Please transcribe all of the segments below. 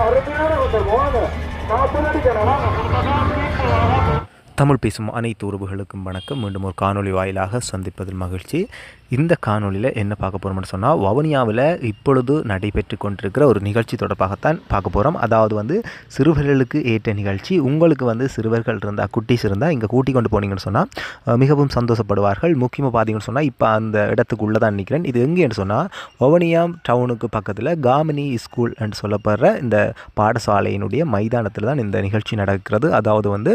அருமையான ஒருத்தர் மோகன் நாற்பது அடிக்கிறாரா தமிழ் பேசும் அனைத்து உறவுகளுக்கும் வணக்கம். மீண்டும் ஒரு காணொளி வாயிலாக சந்திப்பதில் மகிழ்ச்சி. இந்த காணொளியில் என்ன பார்க்க போகிறோம்னு சொன்னால் வவுனியாவில் இப்பொழுது நடைபெற்று கொண்டிருக்கிற ஒரு நிகழ்ச்சி தொடர்பாகத்தான் பார்க்க போகிறோம் அதாவது வந்து சிறுவர்களுக்கு ஏற்ற நிகழ்ச்சி. உங்களுக்கு வந்து சிறுவர்கள் இருந்தால் குட்டீஸ் இருந்தால் இங்கே கூட்டி கொண்டு போனீங்கன்னு சொன்னால் மிகவும் சந்தோஷப்படுவார்கள். முக்கியமாக பார்த்தீங்கன்னு சொன்னால் இப்போ அந்த இடத்துக்குள்ளே தான் நிற்கிறேன் இது எங்கேன்னு சொன்னால் வவுனியா டவுனுக்கு பக்கத்தில் காமினி ஸ்கூல் என்று சொல்லப்படுற இந்த பாடசாலையினுடைய மைதானத்தில் தான் இந்த நிகழ்ச்சி நடக்கிறது. அதாவது வந்து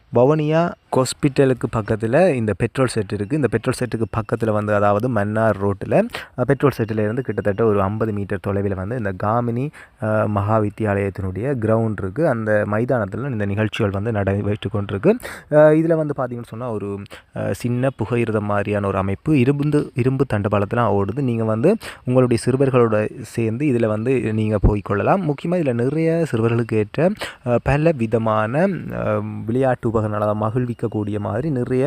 வவுனியா ஹாஸ்பிட்டலுக்கு பக்கத்தில் இந்த பெட்ரோல் செட் இருக்குது இந்த பெட்ரோல் செட்டுக்கு பக்கத்தில் வந்து அதாவது மன்னார் ரோட்டில் பெட்ரோல் செட்டில் இருந்து கிட்டத்தட்ட ஒரு ஐம்பது மீட்டர் தொலைவில் வந்து இந்த காமினி மகா வித்தியாலயத்தினுடைய கிரவுண்ட் இருக்குது அந்த மைதானத்தில் இந்த நிகழ்ச்சிகள் வந்து நடைபெற்று கொண்டிருக்கு. இதில் வந்து பார்த்திங்கன்னு சொன்னால் ஒரு சின்ன புகையிரதம் மாதிரியான ஒரு அமைப்பு. இரும்பு இரும்பு தண்டபாலத்தில் ஓடுது. நீங்கள் வந்து உங்களுடைய சிறுவர்களோட சேர்ந்து இதில் வந்து நீங்கள் போய்க்கொள்ளலாம் முக்கியமாக இதில் நிறைய சிறுவர்களுக்கு ஏற்ற பல விதமான விளையாட்டு உபகரணங்கள் மகிழ்விக்கக்கூடிய மாதிரி நிறைய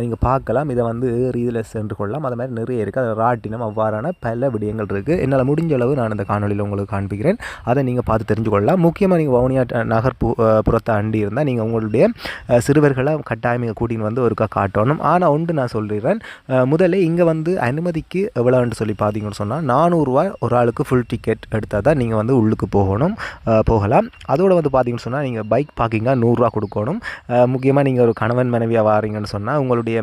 நீங்கள் பார்க்கலாம். இதை வந்து ரீதியில் இதில் சென்று கொள்ளலாம். அது மாதிரி நிறைய இருக்குது அது ராட்டினம் அவ்வாறான பல விடயங்கள் இருக்குது என்னால் முடிஞ்ச அளவு நான் இந்த காணொலியில் உங்களுக்கு காண்பிக்கிறேன். அதை நீங்கள் பார்த்து தெரிஞ்சு கொள்ளலாம் முக்கியமாக நீங்கள் வவுனியா ட- புறத்தை அண்டி இருந்தால் நீங்கள் உங்களுடைய சிறுவர்களை கட்டாயம் இங்கே கூட்டின்னு வந்து ஒருக்கா காட்டணும். ஆனால் ஒன்று நான் சொல்லிடுறேன். அஹ், முதல்ல இங்கே வந்து அனுமதிக்கு எவ்வளோன்னு சொல்லி பார்த்தீங்கன்னு சொன்னால் நானூறுரூவா ஒரு ஆளுக்கு ஃபுல் டிக்கெட் எடுத்தால் தான் நீங்கள் வந்து உள்ளுக்கு போகணும். போகலாம். அதோடு வந்து பார்த்தீங்கன்னு சொன்னால் நீங்கள் பைக் பார்க்கிங்காக நூறுரூவா கொடுக்கணும். முக்கியமாக நீங்கள் ஒரு கணவன் மனைவியாக வாரீங்கன்னு சொன்னால் உங்களுடைய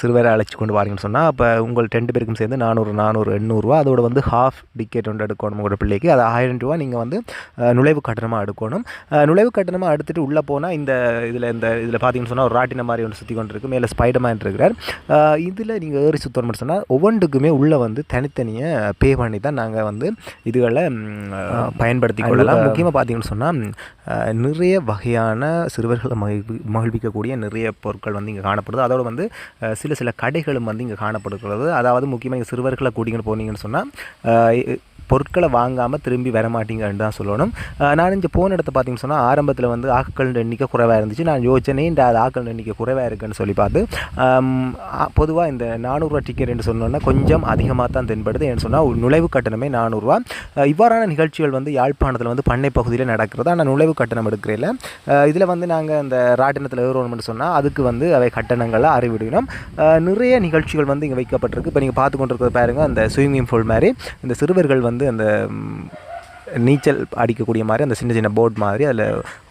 சிறுவரை அழைச்சி கொண்டு வாரீங்கன்னு சொன்னால் அப்போ உங்கள் ரெண்டு பேருக்கும் சேர்ந்து நானூறு நானூறு எண்ணூறுரூவா அதோட வந்து ஹாஃப் டிக்கெட் ஒன்று எடுக்கணும் உங்களோட பிள்ளைக்கு. அது ஆயிரம் ரூபா நீங்கள் வந்து நுழைவு கட்டணமாக எடுக்கணும். நுழைவு கட்டணமாக எடுத்துகிட்டு உள்ளே போனால் இந்த இதில் இந்த இதில் பார்த்தீங்கன்னு சொன்னால் ஒரு ராட்டின மாதிரி ஒன்று சுற்றி கொண்டு இருக்கு மேலே ஸ்பைடர்மேன் இருக்கிறார். இதில் நீங்கள் ஏறி சுத்தணும்னு சொன்னால் ஒவ்வொன்றுக்குமே உள்ளே வந்து தனித்தனியாக பே பண்ணி தான் நாங்கள் வந்து இதுகளை பயன்படுத்தி கொள்ளலாம். முக்கியமாக பார்த்தீங்கன்னு சொன்னால் நிறைய வகையான சிறுவர்களை மகிழ்வி மகிழ்விக்கக்கூடிய நிறைய பொருட்கள் வந்து இங்கே காணப்படுது. அதோடு வந்து சில சில கடைகளும் வந்து இங்கே காணப்படுகிறது. அதாவது முக்கியமாக இங்கே சிறுவர்களை கூட்டிங்கன்னு போனீங்கன்னு சொன்னால் பொருட்களை வாங்காமல் திரும்பி வர மாட்டீங்கன்னு தான் சொல்லணும். நான் இங்கே போன இடத்த பார்த்தீங்கன்னு சொன்னால் ஆரம்பத்தில் வந்து ஆக்கள் எண்ணிக்கை குறைவாக இருந்துச்சு. நான் யோசனை இந்த அது எண்ணிக்கை குறைவாக இருக்குன்னு சொல்லி பார்த்து பொதுவாக இந்த நானூறுரூவா டிக்கெட் சொன்னோன்னா கொஞ்சம் அதிகமாக தான் தென்படுது. ஏன்னு சொன்னால் நுழைவு கட்டணமே நானூறுரூவா இவ்வாறான நிகழ்ச்சிகள் வந்து யாழ்ப்பாணத்தில் வந்து பண்ணை பகுதியில் நடக்கிறது ஆனால் நுழைவு கட்டணம் எடுக்கிறதில்ல இதில் வந்து நாங்கள் அந்த ராட்டினத்தில் ஏறுவோம்னு சொன்னால் அதுக்கு வந்து அவை கட்டணங்களை அறிவிடணும் நிறைய நிகழ்ச்சிகள் வந்து இங்கே வைக்கப்பட்டிருக்கு. இப்போ நீங்கள் பார்த்து கொண்டிருக்கிற பாருங்க அந்த ஸ்விம்மிங் பூல் மாதிரி இந்த சிறுவர்கள் வந்து வந்து அந்த நீச்சல் அடிக்கக்கூடிய மாதிரி அந்த சின்ன சின்ன போட் மாதிரி அதில்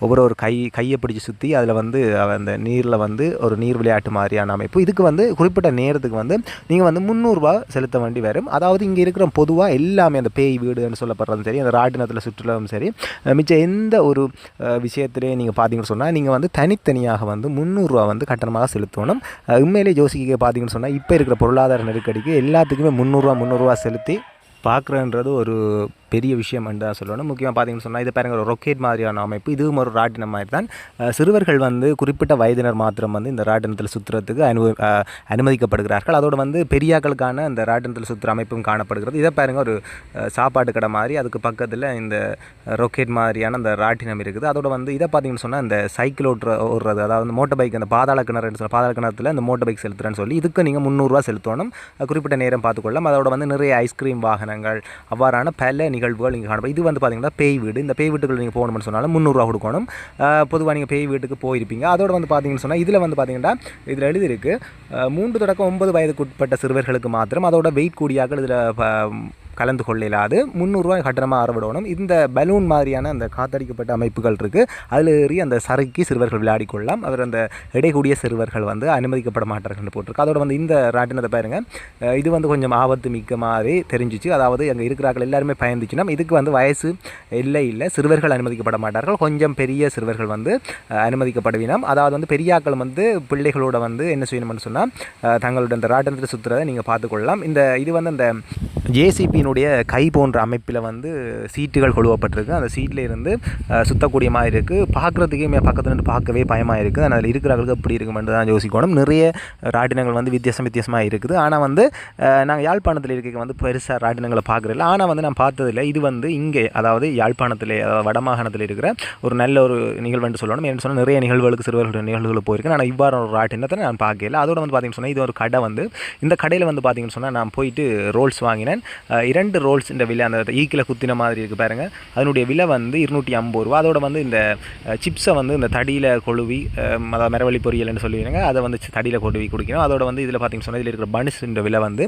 ஒவ்வொரு ஒரு கை கையை பிடிச்சி சுற்றி அதில் வந்து அந்த நீரில் வந்து ஒரு நீர் விளையாட்டு மாதிரியான அமைப்பு. இதுக்கு வந்து குறிப்பிட்ட நேரத்துக்கு வந்து நீங்கள் வந்து முந்நூறுரூவா செலுத்த வேண்டி வரும். அதாவது இங்கே இருக்கிற பொதுவாக எல்லாமே அந்த பேய் வீடுன்னு சொல்லப்படுறதும் சரி அந்த ராட்டினத்தில் சுற்றுலாவும் சரி மிச்சம் எந்த ஒரு விஷயத்திலே நீங்கள் பார்த்தீங்கன்னு சொன்னால் நீங்கள் வந்து தனித்தனியாக வந்து முந்நூறுரூவா வந்து கட்டணமாக செலுத்தணும். உண்மையிலே ஜோசிக்க பார்த்தீங்கன்னு சொன்னால் இப்போ இருக்கிற பொருளாதார நெருக்கடிக்கு எல்லாத்துக்குமே முந்நூறுரூவா முந்நூறுரூவா செலுத்தி பார்க்குறன்றது ஒரு பெரிய விஷயம் என்று தான் சொல்லணும். முக்கியமாக பார்த்தீங்கன்னு சொன்னால் இது பாருங்கள் ஒரு ரொக்கேட் மாதிரியான அமைப்பு. இதுவும் ஒரு ராட்டினம் மாதிரி தான் சிறுவர்கள் வந்து குறிப்பிட்ட வயதினர் மாத்திரம் வந்து இந்த ராட்டினத்தில் சுற்றுறதுக்கு அனு அனுமதிக்கப்படுகிறார்கள். அதோடு வந்து பெரியாக்களுக்கான அந்த ராட்டினத்தில் சுற்றுற அமைப்பும் காணப்படுகிறது. இதை பாருங்கள் ஒரு சாப்பாடு சாப்பாட்டு கடை மாதிரி அதுக்கு பக்கத்தில் இந்த ரொக்கேட் மாதிரியான அந்த ராட்டினம் இருக்குது. அதோட வந்து இதை பார்த்தீங்கன்னு சொன்னால் இந்த சைக்கிள் ஓட்டுற ஓடுறது அதாவது மோட்டர் பைக் அந்த பாதாள கிணறுன்னு சொல்ல பாதாள கிணத்துல அந்த மோட்டர் பைக் செலுத்துறேன்னு சொல்லி இதுக்கு நீங்கள் முந்நூறுரூவா செலுத்தணும். குறிப்பிட்ட நேரம் பார்த்துக்கொள்ளலாம். அதோட வந்து நிறைய ஐஸ்கிரீம் வாகனங்கள் அவ்வாறான பல நிகழ்வுகள் நீங்கள் காணப்படும். இது வந்து பார்த்தீங்கன்னா பேய் வீடு. இந்த பேய் வீட்டுக்குள்ள நீங்கள் போகணும்னு சொன்னாலும் முந்நூறுரூவா கொடுக்கணும். பொதுவாக நீங்கள் பேய் வீட்டுக்கு போயிருப்பீங்க. அதோட வந்து பார்த்தீங்கன்னு சொன்னால் இதில் வந்து பார்த்தீங்கன்னா இதில் எழுதியிருக்கு மூன்று தொடக்கம் ஒன்பது வயதுக்குட்பட்ட சிறுவர்களுக்கு மாத்திரம் அதோட வெயிட் கூடியாக இதில் கலந்து கொள்ளலாது. முந்நூறுரூவா கட்டணமாக அறவிடணும். இந்த பலூன் மாதிரியான அந்த காத்தடிக்கப்பட்ட அமைப்புகள் இருக்குது அதில் ஏறி அந்த சறுக்கி சிறுவர்கள் விளையாடி கொள்ளலாம். அவர் அந்த இடைக்கூடிய சிறுவர்கள் வந்து அனுமதிக்கப்பட மாட்டார்கள் போட்டிருக்கு. அதோட வந்து இந்த ராட்டினத்தை பாருங்கள் இது வந்து கொஞ்சம் ஆபத்து மிக்க மாதிரி தெரிஞ்சிச்சு. அதாவது அங்கே இருக்கிறார்கள் எல்லாருமே பயந்துச்சுன்னா இதுக்கு வந்து வயசு இல்லை இல்லை. சிறுவர்கள் அனுமதிக்கப்பட மாட்டார்கள். கொஞ்சம் பெரிய சிறுவர்கள் வந்து அனுமதிக்கப்படுவினம். அதாவது வந்து பெரியாக்கள் வந்து பிள்ளைகளோட வந்து என்ன செய்யணும்னு சொன்னால் தங்களோட அந்த ராட்டினத்தில் சுற்றுறதை நீங்கள் பார்த்துக்கொள்ளலாம் இந்த இது வந்து அந்த ஜேசிபியினுடைய கை போன்ற அமைப்பில் வந்து சீட்டுகள் கொழுவப்பட்டிருக்கு. அந்த சீட்டில் இருந்து சுத்தக்கூடிய மாதிரி இருக்குது பார்க்குறதுக்கே பக்கத்தில் இருந்து பார்க்கவே பயமாக இருக்குது அதில் இருக்கிறவர்களுக்கு எப்படி இருக்குமென்று தான் யோசிக்கணும். நிறைய ராட்டினங்கள் வந்து வித்தியாசம் வித்தியாசமாக இருக்குது. ஆனால் வந்து நாங்கள் யாழ்ப்பாணத்தில் இருக்க வந்து பெருசாக ராட்டினங்களை பார்க்குறதில்ல ஆனால் வந்து நான் பார்த்ததில்ல. இது வந்து இங்கே அதாவது யாழ்ப்பாணத்தில் அதாவது வடமாகாணத்தில் இருக்கிற ஒரு நல்ல ஒரு நிகழ்வுன்னு சொல்லணும். ஏன்னு சொன்னால் நிறைய நிகழ்வுகளுக்கு சிறுவர்களுடைய நிகழ்வுகள் போயிருக்கேன். ஆனால் இவ்வாறு ஒரு ராட்டினத்தை நான் பார்க்கல. அதோட வந்து பார்த்திங்கன்னு சொன்னால் இது ஒரு கடை வந்து இந்த கடையில் வந்து பார்த்திங்கன்னு சொன்னால் நான் போயிட்டு ரோல்ஸ் வாங்கினேன். இரண்டு இரண்டு ரோல்ஸ் இந்த விலை அந்த ஈக்கில் குத்தின மாதிரி இருக்குது பாருங்கள் அதனுடைய விலை வந்து இருநூற்றி ஐம்பது ரூபா. அதோட வந்து இந்த சிப்ஸை வந்து இந்த தடியில் கொழுவி அதாவது மரவழி பொரியல்னு சொல்லுவீங்க அதை வந்து தடியில் கொழுவி குடிக்கணும். அதோட வந்து இதில் பார்த்தீங்கன்னா சொன்னால் இதில் இருக்கிற பன்ஸுன்ற விலை வந்து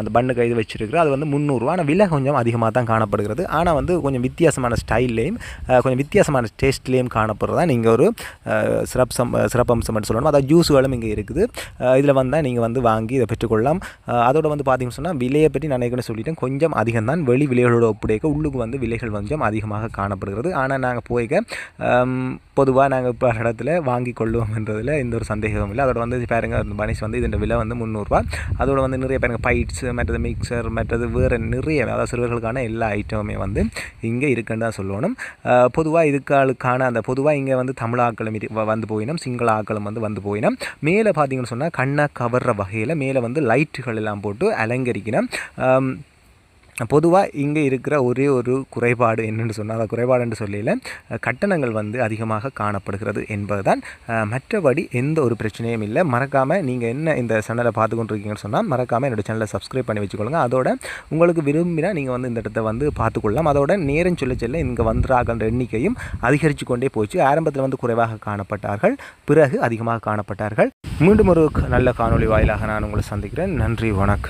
அந்த பண்ணுக்கு இது வச்சிருக்கிற அது வந்து முந்நூறுரூவா ஆனால் விலை கொஞ்சம் அதிகமாக தான் காணப்படுகிறது. ஆனால் வந்து கொஞ்சம் வித்தியாசமான ஸ்டைல்லையும் கொஞ்சம் வித்தியாசமான டேஸ்ட்லேயும் காணப்படுறதா நீங்கள் ஒரு சிறப்பம் சிறப்பம்சம்னு சொல்லணும். அதாவது ஜூஸுகளும் இங்கே இருக்குது. இதில் வந்தால் நீங்கள் வந்து வாங்கி இதை பெற்றுக்கொள்ளலாம். அதோட வந்து பார்த்தீங்கன்னு சொன்னால் விலையை பற்றி நான் ஏற்கனவே சொல்லிட்டேன். கொஞ்சம் அதிகம் தான் வெளி விலைகளோட ஒப்படைக்க உள்ளுக்கு வந்து விலைகள் கொஞ்சம் அதிகமாக காணப்படுகிறது. ஆனால் நாங்கள் போய்க்க பொதுவாக நாங்கள் இப்போ இடத்துல வாங்கி கொள்வோம்ன்றதில் எந்த ஒரு சந்தேகமும் இல்லை. அதோட வந்து பாருங்க அந்த பனிஸ் வந்து இதோட விலை வந்து முந்நூறுரூவா அதோட வந்து நிறைய பாருங்கள் பைட்ஸ் மற்றது மிக்சர் மற்றது வேறு நிறைய அதாவது சிறுவர்களுக்கான எல்லா ஐட்டமுமே வந்து இங்கே இருக்குன்னு தான் சொல்லணும். பொதுவாக இதுக்காளுக்கான அந்த பொதுவாக இங்கே வந்து தமிழ் ஆக்களும் வந்து போயினோம். சிங்கள ஆக்களும் வந்து வந்து போயினோம். மேலே பார்த்தீங்கன்னு சொன்னால் கண்ணை கவர்ற வகையில் மேலே வந்து லைட்டுகள் எல்லாம் போட்டு அலங்கரிக்கணும் பொதுவாக இங்கே இருக்கிற ஒரே ஒரு குறைபாடு என்னென்னு சொன்னால் அந்த குறைபாடுன்னு சொல்லல கட்டணங்கள் வந்து அதிகமாக காணப்படுகிறது என்பதுதான். மற்றபடி எந்த ஒரு பிரச்சனையும் இல்லை. மறக்காமல் நீங்கள் என்ன இந்த சேனலை பார்த்து கொண்டிருக்கீங்கன்னு சொன்னால் மறக்காமல் என்னோடய சேனலை சப்ஸ்கிரைப் பண்ணி வச்சுக்கொள்ளுங்க அதோட உங்களுக்கு விரும்பினா நீங்கள் வந்து இந்த இடத்த வந்து பார்த்துக்கொள்ளலாம் அதோட நேரம் சொல்ல செல்ல இங்கே வந்துறாகின்ற எண்ணிக்கையும் அதிகரித்து கொண்டே போச்சு. ஆரம்பத்தில் வந்து குறைவாக காணப்பட்டார்கள். பிறகு அதிகமாக காணப்பட்டார்கள். மீண்டும் ஒரு க- நல்ல காணொளி வாயிலாக நான் உங்களை சந்திக்கிறேன். நன்றி வணக்கம்.